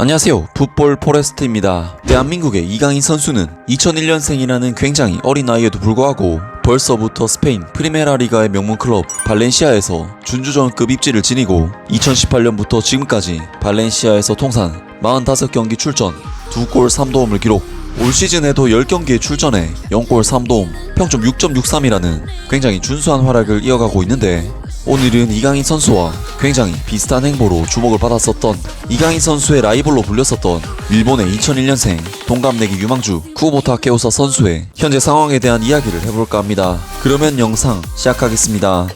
안녕하세요. 풋볼 포레스트입니다. 대한민국의 이강인 선수는 2001년생이라는 굉장히 어린 나이에도 불구하고 벌써부터 스페인 프리메라 리가의 명문 클럽 발렌시아에서 준주전급 입지를 지니고 2018년부터 지금까지 발렌시아에서 통산 45경기 출전, 2골 3도움을 기록 올 시즌에도 10경기에 출전해 0골 3도움, 평점 6.63이라는 굉장히 준수한 활약을 이어가고 있는데 오늘은 이강인 선수와 굉장히 비슷한 행보로 주목을 받았었던 이강인 선수의 라이벌로 불렸었던 일본의 2001년생 동갑내기 유망주 쿠보타 케오사 선수의 현재 상황에 대한 이야기를 해볼까 합니다. 그러면 영상 시작하겠습니다.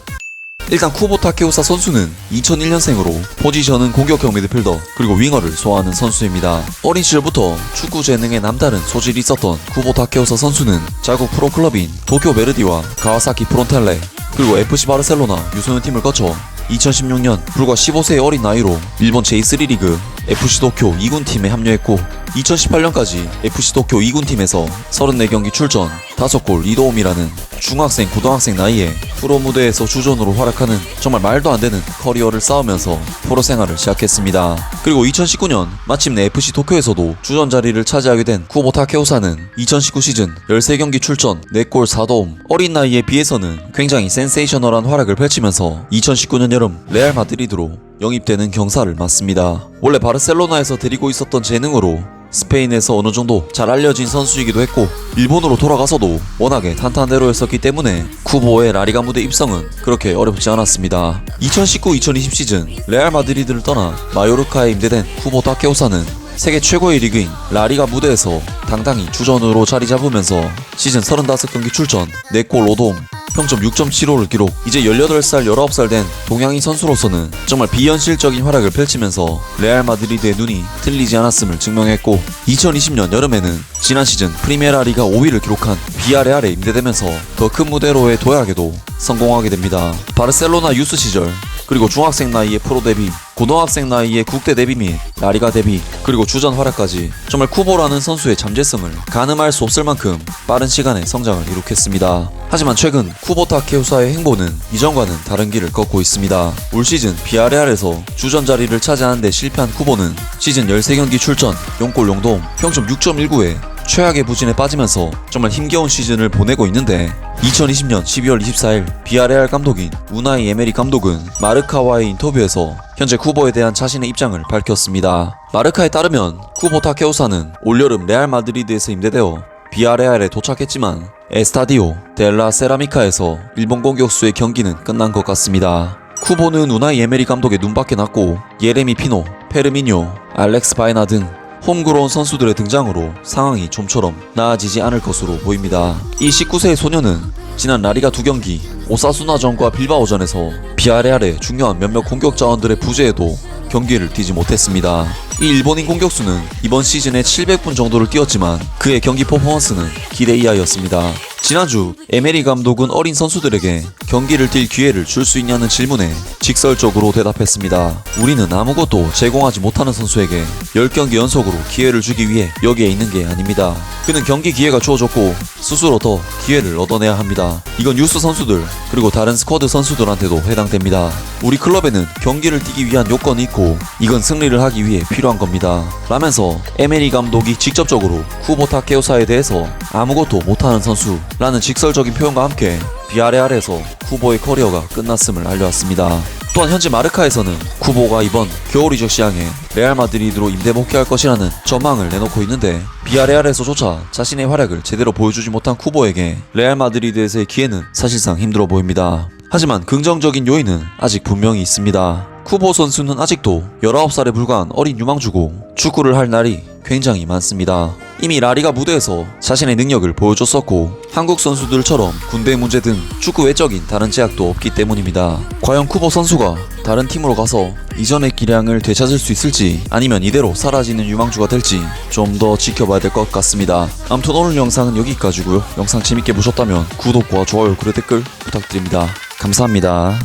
일단 쿠보타 케오사 선수는 2001년생으로 포지션은 공격형 미드필더 그리고 윙어를 소화하는 선수입니다. 어린 시절부터 축구 재능에 남다른 소질이 있었던 쿠보타 케오사 선수는 자국 프로클럽인 도쿄 메르디와 가와사키 프론텔레 그리고 FC 바르셀로나 유소년 팀을 거쳐 2016년 불과 15세의 어린 나이로 일본 제2 리그 FC 도쿄 2군 팀에 합류했고 2018년까지 FC 도쿄 2군 팀에서 34경기 출전, 5골 2도움이라는 중학생 고등학생 나이에 프로 무대에서 주전으로 활약하는 정말 말도 안 되는 커리어를 쌓으면서 프로 생활을 시작했습니다. 그리고 2019년 마침내 FC 도쿄에서도 주전 자리를 차지하게 된 쿠보타 케오사는 2019 시즌 13경기 출전, 4골 4도움, 어린 나이에 비해서는 굉장히 센세이셔널한 활약을 펼치면서 2019년 여름 레알 마드리드로 영입되는 경사를 맞습니다. 원래 바르셀로나에서 데리고 있었던 재능으로 스페인에서 어느 정도 잘 알려진 선수이기도 했고 일본으로 돌아가서도 워낙에 탄탄대로였었기 때문에 쿠보의 라리가 무대 입성은 그렇게 어렵지 않았습니다. 2019-2020 시즌 레알 마드리드를 떠나 마요르카에 임대된 쿠보 타케오사는 세계 최고의 리그인 라리가 무대에서 당당히 주전으로 자리 잡으면서 시즌 35경기 출전 4골 5도움 평점 6.75를 기록 이제 18살 19살 된 동양인 선수로서는 정말 비현실적인 활약을 펼치면서 레알 마드리드의 눈이 틀리지 않았음을 증명했고 2020년 여름에는 지난 시즌 프리메라 리가 5위를 기록한 비아레알에 임대되면서 더 큰 무대로의 도약에도 성공하게 됩니다. 바르셀로나 유스 시절 그리고 중학생 나이에 프로 데뷔, 고등학생 나이에 국대 데뷔 및 라리가 데뷔, 그리고 주전 활약까지 정말 쿠보라는 선수의 잠재성을 가늠할 수 없을 만큼 빠른 시간에 성장을 이룩했습니다. 하지만 최근 쿠보타 케우사의 행보는 이전과는 다른 길을 걷고 있습니다. 올 시즌 비아레알에서 주전 자리를 차지하는데 실패한 쿠보는 시즌 13경기 출전, 0골 0도움, 평점 6.19에 최악의 부진에 빠지면서 정말 힘겨운 시즌을 보내고 있는데 2020년 12월 24일 비아레알 감독인 우나이 에메리 감독은 마르카와의 인터뷰에서 현재 쿠보에 대한 자신의 입장을 밝혔습니다. 마르카에 따르면 쿠보 타케오사는 올여름 레알 마드리드에서 임대되어 비아레알에 도착했지만 에스타디오 델라 세라미카에서 일본 공격수의 경기는 끝난 것 같습니다. 쿠보는 우나이 에메리 감독의 눈밖에 났고 예레미 피노, 페르미뇨, 알렉스 바이나 등 홈그로운 선수들의 등장으로 상황이 좀처럼 나아지지 않을 것으로 보입니다. 이 19세의 소녀는 지난 라리가 두 경기 오사수나전과 빌바오전에서 비아레알의 중요한 몇몇 공격 자원들의 부재에도 경기를 뛰지 못했습니다. 이 일본인 공격수는 이번 시즌에 700분 정도를 뛰었지만 그의 경기 퍼포먼스는 기대 이하였습니다. 지난주 에메리 감독은 어린 선수들에게 경기를 뛸 기회를 줄 수 있냐는 질문에 직설적으로 대답했습니다. 우리는 아무것도 제공하지 못하는 선수에게 10경기 연속으로 기회를 주기 위해 여기에 있는 게 아닙니다. 그는 경기 기회가 주어졌고 스스로 더 기회를 얻어내야 합니다. 이건 유스 선수들 그리고 다른 스쿼드 선수들한테도 해당됩니다. 우리 클럽에는 경기를 뛰기 위한 요건이 있고 이건 승리를 하기 위해 필요한 겁니다. 라면서 에메리 감독이 직접적으로 쿠보타 케오사에 대해서 아무것도 못하는 선수 라는 직설적인 표현과 함께 비아레알에서 쿠보의 커리어가 끝났음을 알려왔습니다. 또한 현재 마르카에서는 쿠보가 이번 겨울 이적 시장에 레알 마드리드로 임대 복귀할 것이라는 전망을 내놓고 있는데 비아레알에서조차 자신의 활약을 제대로 보여주지 못한 쿠보에게 레알 마드리드에서의 기회는 사실상 힘들어 보입니다. 하지만 긍정적인 요인은 아직 분명히 있습니다. 쿠보 선수는 아직도 19살에 불과한 어린 유망주고 축구를 할 날이 굉장히 많습니다. 이미 라리가 무대에서 자신의 능력을 보여줬었고 한국 선수들처럼 군대 문제 등 축구 외적인 다른 제약도 없기 때문입니다. 과연 쿠보 선수가 다른 팀으로 가서 이전의 기량을 되찾을 수 있을지 아니면 이대로 사라지는 유망주가 될지 좀 더 지켜봐야 될 것 같습니다. 아무튼 오늘 영상은 여기까지고요. 영상 재밌게 보셨다면 구독과 좋아요 그리고 댓글 부탁드립니다. 감사합니다.